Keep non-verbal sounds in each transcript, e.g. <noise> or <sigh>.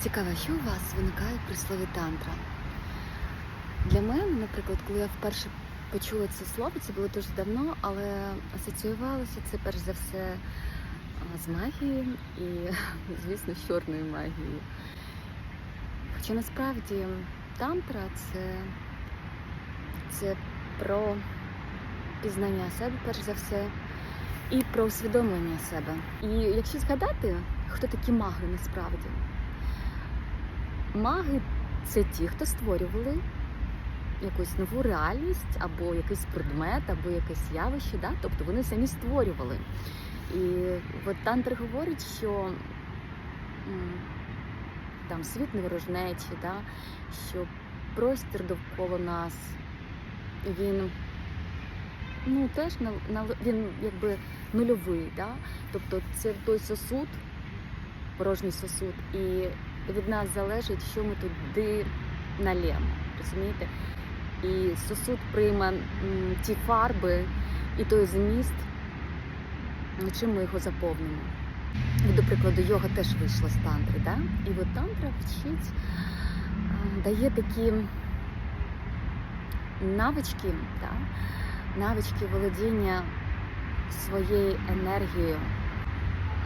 Цікаво, що у вас виникає при слові тантра? Для мене, наприклад, коли я вперше почула це слово, це було дуже давно, але асоціювалося це перш за все з магією і, <laughs> звісно, з чорною магією. Хоча насправді тантра це, це про пізнання себе, перш за все, і про усвідомлення себе. І якщо згадати, хто такі маги насправді, Маги це ті, хто створювали якусь нову реальність, або якийсь предмет, або якесь явище, да? тобто вони самі створювали. І от Тантр говорить, що там світ неворожнечі, да? що простір довкола нас, він ну, теж він якби нульовий. Да? Тобто це той сосуд, порожній сосуд, і від нас залежить, що ми туди налємо. Розумієте? І сосуд прийме ті фарби і той зміст, чим ми його заповнимо. От, До прикладу, йога теж вийшла з тантри, да? і от тантра вчить, дає такі навички, да? навички володіння своєю енергією.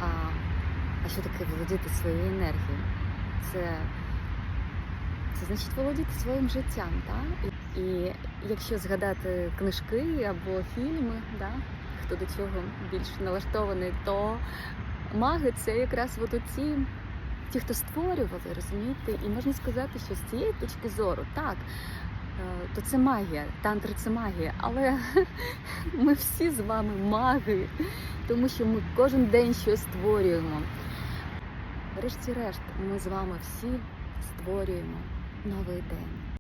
А, а що таке володіти своєю енергією? Це, це значить володіти своїм життям. Да? І, якщо згадати книжки або фільми, да? хто до цього більш налаштований, то маги це якраз от оці, ті, хто створювали, розумієте? І можна сказати, що з цієї точки зору, так, е, то це магія, тантра це магія, але <laughs> ми всі з вами маги, тому що ми кожен день щось створюємо. Врешті-решт, ми з вами всі створюємо новий день.